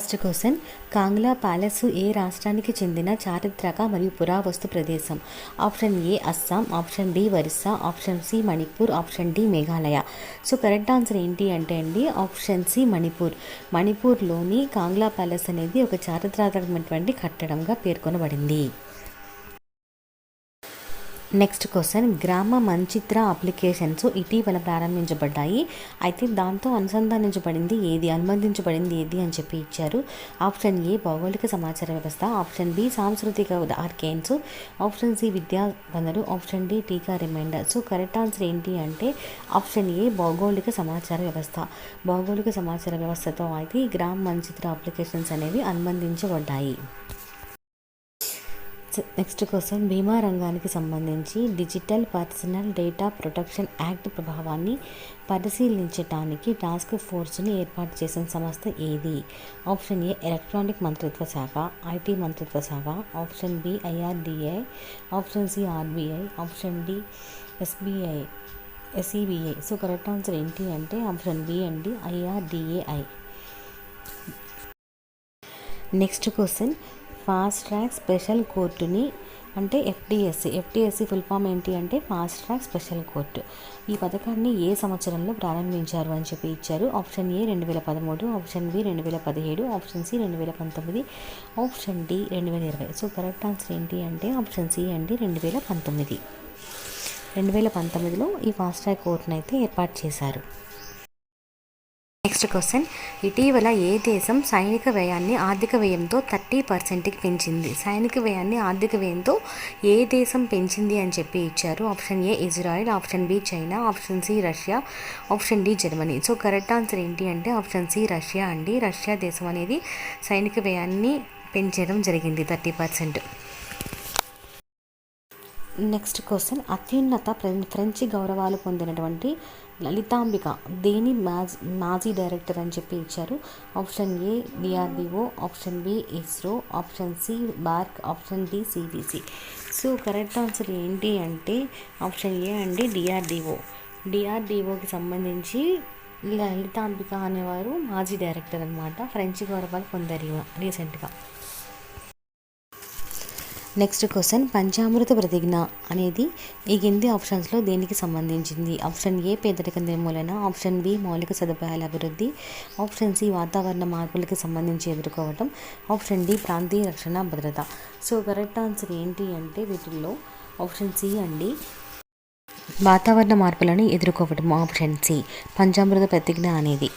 First question Kangla palace ఏ రాష్ట్రానికి చెందిన చారిత్రక మరియు పురావస్తు ప్రదేశం? Option A Assam option B Orissa option C Manipur option D Meghalaya. So correct answer ఏంటి అంటే అండి ఆప్షన్ సి మణిపూర్. మణిపూర్లోని కాంగ్లా ప్యాలెస్ అనేది ఒక చారిత్రాత్మకమైనటువంటి కట్టడంగా పేర్కొనబడింది. నెక్స్ట్ క్వశ్చన్ గ్రామ మంచిత్ర అప్లికేషన్స్ ఇటీవల ప్రారంభించబడ్డాయి. అయితే దాంతో అనుసంధానించబడింది ఏది? అనుబంధించబడింది ఏది అని చెప్పి ఇచ్చారు. ఆప్షన్ ఏ భౌగోళిక సమాచార వ్యవస్థ. ఆప్షన్ బి సాంస్కృతిక ఆర్కేన్స్ ఆప్షన్ సి విద్యా వనరు. ఆప్షన్ డి టీకా రిమైండర్ సో కరెక్ట్ ఆన్సర్ ఏంటి అంటే ఆప్షన్ ఏ భౌగోళిక సమాచార వ్యవస్థ. భౌగోళిక సమాచార వ్యవస్థతో అయితే ఈ గ్రామ మంచిత్ర అప్లికేషన్స్ అనేవి అనుబంధించబడ్డాయి. నెక్స్ట్ కోసం బీమా రంగానికి సంబంధించి digital personal data protection act ప్రభావాన్ని పరిశీలించడానికి టాస్క్ ఫోర్స్ని ఏర్పాటు చేసిన సంస్థ ఏది? ఆప్షన్ ఏ ఎలక్ట్రానిక్ మంత్రిత్వ శాఖ ఐటీ మంత్రిత్వ శాఖ option B IRDA option C RBI option D SBI SEBI so correct answer ఏంటి అంటే ఆప్షన్ బి అండి IRDAI next question fast track special కోర్టుని అంటే ఎఫ్డిఎస్సి. ఎఫ్డిఎస్సి ఫుల్ ఫామ్ ఏంటి అంటే ఫాస్ట్ ట్రాక్ స్పెషల్ కోర్టు. ఈ పథకాన్ని ఏ సంవత్సరంలో ప్రారంభించారు అని చెప్పి ఇచ్చారు. ఆప్షన్ ఏ రెండు వేల పదమూడు ఆప్షన్ బి రెండు వేల పదిహేడు ఆప్షన్ సి రెండు వేల పంతొమ్మిది ఆప్షన్ డి రెండు వేల ఇరవై. సో కరెక్ట్ ఆన్సర్ ఏంటి అంటే ఆప్షన్ సి అండి రెండు వేల పంతొమ్మిది. రెండు వేల పంతొమ్మిదిలో ఈ ఫాస్ట్ ట్రాక్ కోర్టును అయితే ఏర్పాటు చేశారు. నెక్స్ట్ క్వశ్చన్ ఇటీవల ఏ దేశం సైనిక వ్యయాన్ని ఆర్థిక వ్యయంతో థర్టీ పర్సెంట్కి పెంచింది? సైనిక వ్యయాన్ని ఆర్థిక వ్యయంతో ఏ దేశం పెంచింది అని చెప్పి ఇచ్చారు. Option A Israel option B China option C Russia option D Germany. So correct answer ఏంటి అంటే ఆప్షన్ సి రష్యా అండి. రష్యా దేశం అనేది సైనిక వ్యయాన్ని పెంచడం జరిగింది థర్టీ పర్సెంట్. నెక్స్ట్ క్వశ్చన్ అత్యున్నత ఫ్రెంచి గౌరవాలు పొందినటువంటి లలితాంబిక. దేని మాజ్ మాజీ డైరెక్టర్ అని చెప్పి ఇచ్చారు. Option A DRDO option B ISRO option C BARC option D CBC so correct answer ఏంటి అంటే ఆప్షన్ ఏ అండి డిఆర్డిఓ డిఆర్డిఓకి సంబంధించి లలితాంబిక అనేవారు మాజీ డైరెక్టర్ అనమాట ఫ్రెంచ్ గౌరవాలు పొందారు రీసెంట్గా. నెక్స్ట్ క్వశ్చన్ పంచామృత ప్రతిజ్ఞ అనేది ఈ కింది ఆప్షన్స్లో దేనికి సంబంధించింది? ఆప్షన్ ఏ పేదరిక నిర్మూలన. ఆప్షన్ బి మౌలిక సదుపాయాల అభివృద్ధి. ఆప్షన్ సి వాతావరణ మార్పులకు సంబంధించి ఎదుర్కోవటం. ఆప్షన్ డి ప్రాంతీయ రక్షణ భద్రత. సో కరెక్ట్ ఆన్సర్ ఏంటి అంటే వీటిల్లో ఆప్షన్ సి అండి. వాతావరణ మార్పులను ఎదుర్కోవటం ఆప్షన్ సి పంచామృత ప్రతిజ్ఞ అనేది.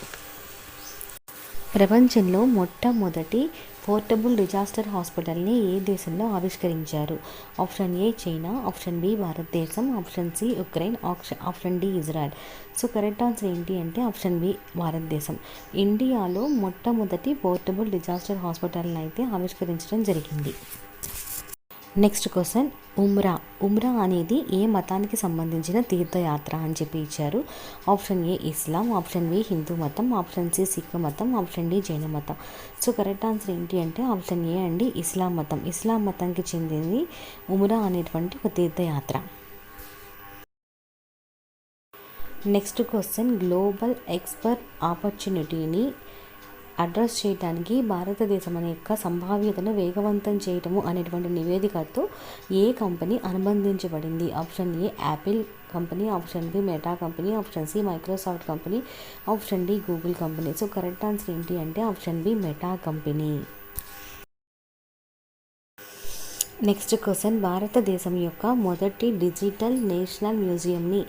ప్రపంచంలో మొట్టమొదటి పోర్టబుల్ డిజాస్టర్ హాస్పిటల్ని ఏ దేశంలో ఆవిష్కరించారు? Option A China option B భారతదేశం option C Ukraine option option D Israel. So correct answer ఏంటి అంటే ఆప్షన్ బి భారతదేశం. ఇండియాలో మొట్టమొదటి పోర్టబుల్ డిజాస్టర్ హాస్పిటల్ని అయితే ఆవిష్కరించడం జరిగింది. నెక్స్ట్ క్వశ్చన్ ఉమ్రా. ఉమ్రా అనేది ఏ మతానికి సంబంధించిన తీర్థయాత్ర అని చెప్పి ఇచ్చారు. ఆప్షన్ ఏ ఇస్లాం ఆప్షన్ బి హిందూ మతం. ఆప్షన్ సి సిక్ మతం. ఆప్షన్ డి జైన మతం. సో కరెక్ట్ ఆన్సర్ ఏంటి అంటే ఆప్షన్ ఏ అండి ఇస్లాం మతం. ఇస్లాం మతానికి చెందింది ఉమ్రా అనేటువంటి ఒక తీర్థయాత్ర. నెక్స్ట్ క్వశ్చన్ గ్లోబల్ ఎక్స్పర్ట్ ఆపర్చునిటీని అడ్రస్ చేయడానికి భారతదేశం అనే యొక్క సంభావ్యతను వేగవంతం చేయటము అనేటువంటి నివేదికతో ఏ company అనుబంధించబడింది? Option A Apple company option B Meta company option C Microsoft company option D Google company. So correct answer ఏంటి అంటే option B Meta company. Next question. భారతదేశం యొక్క మొదటి డిజిటల్ నేషనల్ మ్యూజియంని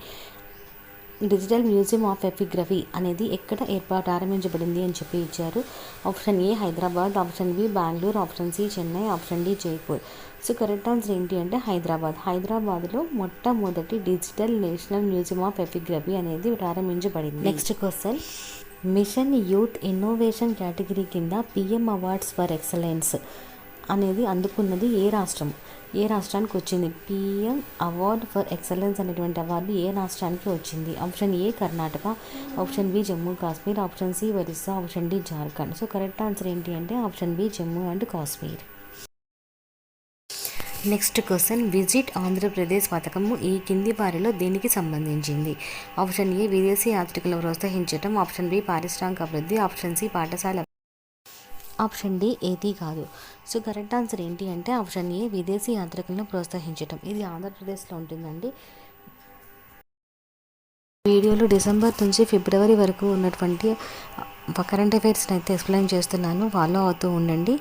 డిజిటల్ మ్యూజియం ఆఫ్ ఎపిగ్రఫీ అనేది ఎక్కడ ఏర్పాటు ప్రారంభించబడింది అని చెప్పి ఇచ్చారు. Option A Hyderabad option B Bengaluru option C Chennai option D Jaipur. So correct answer ఏంటి అంటే హైదరాబాద్. హైదరాబాద్లో మొట్టమొదటి digital national museum of epigraphy అనేది ప్రారంభించబడింది next question. Mission youth innovation category కింద పిఎం అవార్డ్స్ ఫర్ ఎక్సలెన్స్. అనేది అందుకున్నది ఏ రాష్ట్రం? ఏ రాష్ట్రానికి వచ్చింది? పిఎం అవార్డ్ ఫర్ ఎక్సలెన్స్ అనేటువంటి అవార్డు ఏ రాష్ట్రానికి వచ్చింది? Option A Karnataka option B Jammu Kashmir option C Orissa option D Jharkhand. So correct answer ఏంటి అంటే option B Jammu and Kashmir. Next question. Visit Andhra Pradesh పథకము ఈ కింది వారిలో దేనికి సంబంధించింది? ఆప్షన్ ఏ విదేశీ యాత్రికులను ప్రోత్సహించడం ఆప్షన్ బి పారిశ్రామిక అభివృద్ధి ఆప్షన్ సి పాఠశాల ఆప్షన్ డి ఏది కాదు. సో కరెక్ట్ ఆన్సర్ ఏంటి అంటే ఆప్షన్ ఏ విదేశీ యాత్రికులను ప్రోత్సహించడం ఇది ఆంధ్రప్రదేశ్లో ఉంటుందండి. వీడియోలో డిసెంబర్ నుంచి ఫిబ్రవరి వరకు ఉన్నటువంటి కరెంట్ అఫైర్స్ని అయితే ఎక్స్ప్లెయిన్ చేస్తున్నాను. ఫాలో అవుతూ ఉండండి.